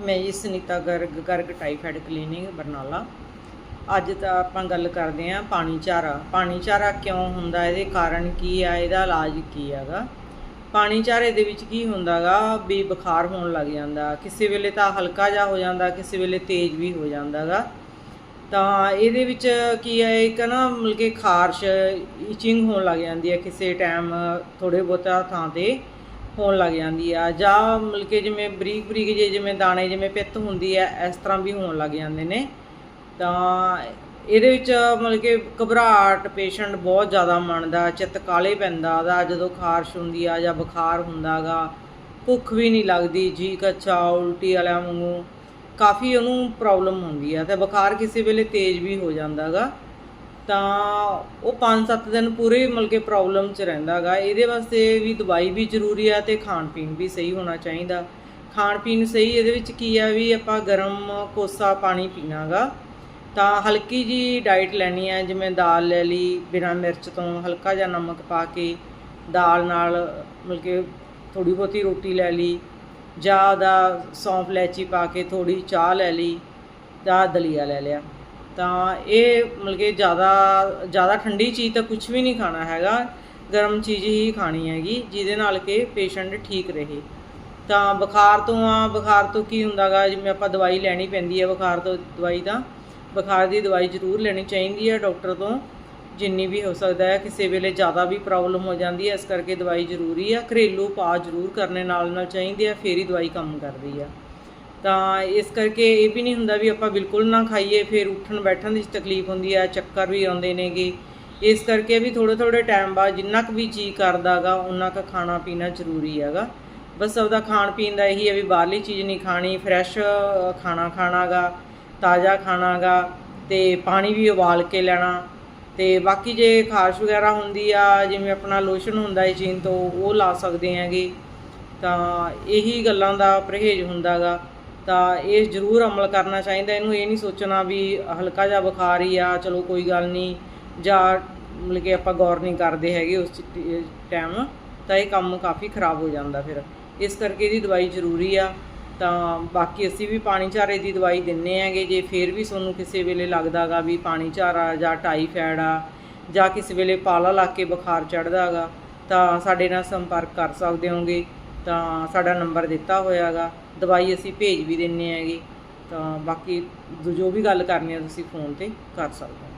ਮੈਂ ਜੀ Sunita Garg Garg typhoid clinic Barnala. ਅੱਜ ਤਾਂ ਆਪਾਂ ਗੱਲ ਕਰਦੇ ਆਂ ਪਾਣੀ ਚਾਰਾ। ਪਾਣੀ ਚਾਰਾ ਕਿਉਂ ਹੁੰਦਾ? ਇਹਦੇ ਕਾਰਨ ਕੀ ਆ? ਇਹਦਾ ਇਲਾਜ ਕੀ ਹੈਗਾ? ਪਾਣੀ ਚਾਰੇ ਦੇ ਵਿੱਚ ਕੀ ਹੁੰਦਾਗਾ? ਵੀ ਬੁਖਾਰ ਹੋਣ ਲੱਗ ਜਾਂਦਾ। ਕਿਸੇ ਵੇਲੇ ਤਾਂ ਹਲਕਾ ਜਿਹਾ ਹੋ ਜਾਂਦਾ, ਕਿਸੇ ਵੇਲੇ ਤੇਜ਼ ਵੀ ਹੋ ਜਾਂਦਾਗਾ। ਤਾਂ ਇਹਦੇ ਵਿੱਚ ਕੀ ਹੈ ਇੱਕ ਨਾ ਮਤਲਬ ਕਿ ਖਾਰਸ਼ ਇਚਿੰਗ ਹੋਣ ਲੱਗ ਜਾਂਦੀ ਹੈ ਕਿਸੇ ਟਾਈਮ ਥੋੜੇ ਬਹੁਤਾ ਥਾਂ ਤੇ। ਹੋਣ ਲੱਗ ਜਾਂਦੀ ਆ, ਜਾਂ ਮਤਲਬ ਕਿ ਜਿਵੇਂ ਬਰੀਕ ਬਰੀਕ ਜੇ ਜਿਵੇਂ ਦਾਣੇ ਜਿਵੇਂ ਪਿੱਤ ਹੁੰਦੀ ਹੈ ਇਸ ਤਰ੍ਹਾਂ ਵੀ ਹੋਣ ਲੱਗ ਜਾਂਦੇ ਨੇ। ਤਾਂ ਇਹਦੇ ਵਿੱਚ ਮਤਲਬ ਕਿ ਘਬਰਾਹਟ ਪੇਸ਼ੈਂਟ ਬਹੁਤ ਜ਼ਿਆਦਾ ਮੰਨਦਾ, ਚਿੱਤ ਕਾਲੇ ਪੈਂਦਾ ਉਹਦਾ ਜਦੋਂ ਖਾਰਸ਼ ਹੁੰਦੀ ਆ ਜਾਂ ਬੁਖਾਰ ਹੁੰਦਾਗਾ ਭੁੱਖ ਵੀ ਨਹੀਂ ਲੱਗਦੀ, ਜੀ ਕੱਚਾ ਉਲਟੀ ਵਾਲਿਆਂ ਵਾਂਗੂ, ਕਾਫੀ ਉਹਨੂੰ ਪ੍ਰੋਬਲਮ ਹੁੰਦੀ ਆ। ਤੇ ਬੁਖਾਰ ਕਿਸੇ ਵੇਲੇ ਤੇਜ਼ ਵੀ ਹੋ ਜਾਂਦਾਗਾ ਤਾਂ ਉਹ 5-7 ਦਿਨ ਪੂਰੇ ਮਤਲਬ ਕਿ ਪ੍ਰੋਬਲਮ 'ਚ ਰਹਿੰਦਾਗਾ ਇਹਦੇ ਵਾਸਤੇ ਵੀ ਦਵਾਈ ਵੀ ਜ਼ਰੂਰੀ ਆ ਤੇ ਖਾਣ ਪੀਣ ਵੀ ਸਹੀ ਹੋਣਾ ਚਾਹੀਦਾ। ਖਾਣ ਪੀਣ ਸਹੀ ਇਹਦੇ ਵਿੱਚ ਕੀ ਆ ਵੀ ਆਪਾਂ ਗਰਮ ਕੋਸਾ ਪਾਣੀ ਪੀਣਾਗਾ ਤਾਂ ਹਲਕੀ ਜੀ ਡਾਈਟ ਲੈਣੀ ਹੈ ਜਿਵੇਂ ਦਾਲ ਲੈ ਲਈ, ਬਿਨਾਂ ਮਿਰਚ ਤੋਂ ਹਲਕਾ ਜਿਹਾ ਨਮਕ ਪਾ ਕੇ ਦਾਲ ਨਾਲ ਮਤਲਬ ਕਿ ਥੋੜੀ ਬਹੁਤੀ ਰੋਟੀ ਲੈ ਲਈ, ਜਾਂ ਦਾ ਸੌਂਫ ਲੈਚੀ ਪਾ ਕੇ ਥੋੜੀ ਚਾਹ ਲੈ ਲਈ, ਜਾਂ ਦਲੀਆ ਲੈ ਲਿਆ। ਤਾਂ ਇਹ ਮਤਲਬ ਕਿ ਜ਼ਿਆਦਾ ਜ਼ਿਆਦਾ ਠੰਡੀ ਚੀਜ਼ ਤਾਂ ਕੁਝ ਵੀ ਨਹੀਂ ਖਾਣਾ ਹੈਗਾ। ਗਰਮ ਚੀਜ਼ ਹੀ ਖਾਣੀ ਹੈਗੀ, ਜਿਹਦੇ ਨਾਲ ਕਿ ਪੇਸ਼ੈਂਟ ਠੀਕ ਰਹੇ। ਤਾਂ ਬੁਖਾਰ ਤੋਂ ਆ, ਬੁਖਾਰ ਤੋਂ ਕੀ ਹੁੰਦਾਗਾ ਜਿਵੇਂ ਆਪਾਂ ਦਵਾਈ ਲੈਣੀ ਪੈਂਦੀ ਹੈ ਬੁਖਾਰ ਤੋਂ ਦਵਾਈ ਤਾਂ, ਬੁਖਾਰ ਦੀ ਦਵਾਈ ਜ਼ਰੂਰ ਲੈਣੀ ਚਾਹੀਦੀ ਹੈ ਡਾਕਟਰ ਤੋਂ, ਜਿੰਨੀ ਵੀ ਹੋ ਸਕਦਾ ਹੈ। ਕਿਸੇ ਵੇਲੇ ਜ਼ਿਆਦਾ ਵੀ ਪ੍ਰੋਬਲਮ ਹੋ ਜਾਂਦੀ ਹੈ ਇਸ ਕਰਕੇ ਦਵਾਈ ਜ਼ਰੂਰੀ ਆ। ਘਰੇਲੂ ਉਪਾਅ ਜ਼ਰੂਰ ਕਰਨੇ ਨਾਲ ਨਾਲ ਚਾਹੀਦੀ ਆ, ਫੇਰ ਹੀ ਦਵਾਈ ਕੰਮ ਕਰਦੀ ਆ। ਤਾਂ ਇਸ ਕਰਕੇ ਇਹ ਵੀ ਨਹੀਂ ਹੁੰਦਾ ਵੀ ਆਪਾਂ ਬਿਲਕੁਲ ਨਾ ਖਾਈਏ, ਫਿਰ ਉੱਠਣ ਬੈਠਣ ਦੀ ਤਕਲੀਫ ਹੁੰਦੀ ਆ, ਚੱਕਰ ਵੀ ਆਉਂਦੇ ਨੇਗੇ। ਇਸ ਕਰਕੇ ਵੀ ਥੋੜੇ ਥੋੜੇ ਟਾਈਮ ਬਾਅਦ ਜਿੰਨਾ ਕੁ ਵੀ ਜੀ ਕਰਦਾਗਾ ਉਹਨਾਂ ਕੁ ਖਾਣਾ ਪੀਣਾ ਜ਼ਰੂਰੀ ਹੈਗਾ। ਬਸ ਉਹਦਾ ਖਾਣ ਪੀਣ ਦਾ ਇਹੀ ਹੈ ਵੀ ਬਾਹਰਲੀ ਚੀਜ਼ ਨਹੀਂ ਖਾਣੀ ਫਰੈਸ਼ ਖਾਣਾ ਖਾਣਾਗਾ ਤਾਜ਼ਾ ਖਾਣਾਗਾ ਤੇ ਪਾਣੀ ਵੀ ਉਬਾਲ ਕੇ ਲੈਣਾ। ਤੇ ਬਾਕੀ ਜੇ ਖਾਰਸ਼ ਵਗੈਰਾ ਹੁੰਦੀ ਆ, ਜਿਵੇਂ ਆਪਣਾ ਲੋਸ਼ਨ ਹੁੰਦਾ ਹੈ ਚੀਨ ਤੋਂ, ਉਹ ਲਾ ਸਕਦੇ ਹੈਗੇ। ਤਾਂ ਇਹੀ ਗੱਲਾਂ ਦਾ ਪਰਹੇਜ਼ ਹੁੰਦਾਗਾ ਤਾਂ ਇਹ ਜ਼ਰੂਰ ਅਮਲ ਕਰਨਾ ਚਾਹੀਦਾ, ਇਹਨੂੰ ਇਹ ਨਹੀਂ ਸੋਚਣਾ ਵੀ ਹਲਕਾ ਜਿਹਾ ਬੁਖਾਰ ਹੀ ਆ, ਚਲੋ ਕੋਈ ਗੱਲ ਨਹੀਂ, ਜਾਂ ਮਤਲਬ ਕਿ ਆਪਾਂ ਗੌਰ ਨਹੀਂ ਕਰਦੇ ਹੈਗੇ ਉਸ ਟਾਈਮ ਤਾਂ ਇਹ ਕੰਮ ਕਾਫੀ ਖਰਾਬ ਹੋ ਜਾਂਦਾ ਫਿਰ। ਇਸ ਕਰਕੇ ਇਹਦੀ ਦਵਾਈ ਜ਼ਰੂਰੀ ਆ, ਤਾਂ ਬਾਕੀ ਅਸੀਂ ਵੀ ਪਾਣੀ ਝਾਰੇ ਦੀ ਦਵਾਈ ਦਿੰਨੇ ਆਂਗੇ ਜੇ ਫੇਰ ਵੀ ਤੁਹਾਨੂੰ ਕਿਸੇ ਵੇਲੇ ਲੱਗਦਾਗਾ ਵੀ ਪਾਣੀ ਝਾਰਾ ਜਾਂ ਟਾਈਫਾਇਡ ਆ, ਜਾਂ ਕਿਸੇ ਵੇਲੇ ਪਾਲਾ ਲਾ ਕੇ ਬੁਖਾਰ ਚੜਦਾਗਾ ਤਾਂ ਸਾਡੇ ਨਾਲ ਸੰਪਰਕ ਕਰ ਸਕਦੇ ਹੋਗੇ। ਤਾਂ ਸਾਡਾ ਨੰਬਰ ਦਿੱਤਾ ਹੋਇਆਗਾ। ਦਵਾਈ ਅਸੀਂ ਭੇਜ ਵੀ ਦਿੰਨੇ ਹੈਗੇ। ਤਾਂ ਬਾਕੀ ਜੋ ਵੀ ਗੱਲ ਕਰਨੀ ਆ, ਤੁਸੀਂ ਫੋਨ ਤੇ ਕਰ ਸਕਦੇ ਹੋ।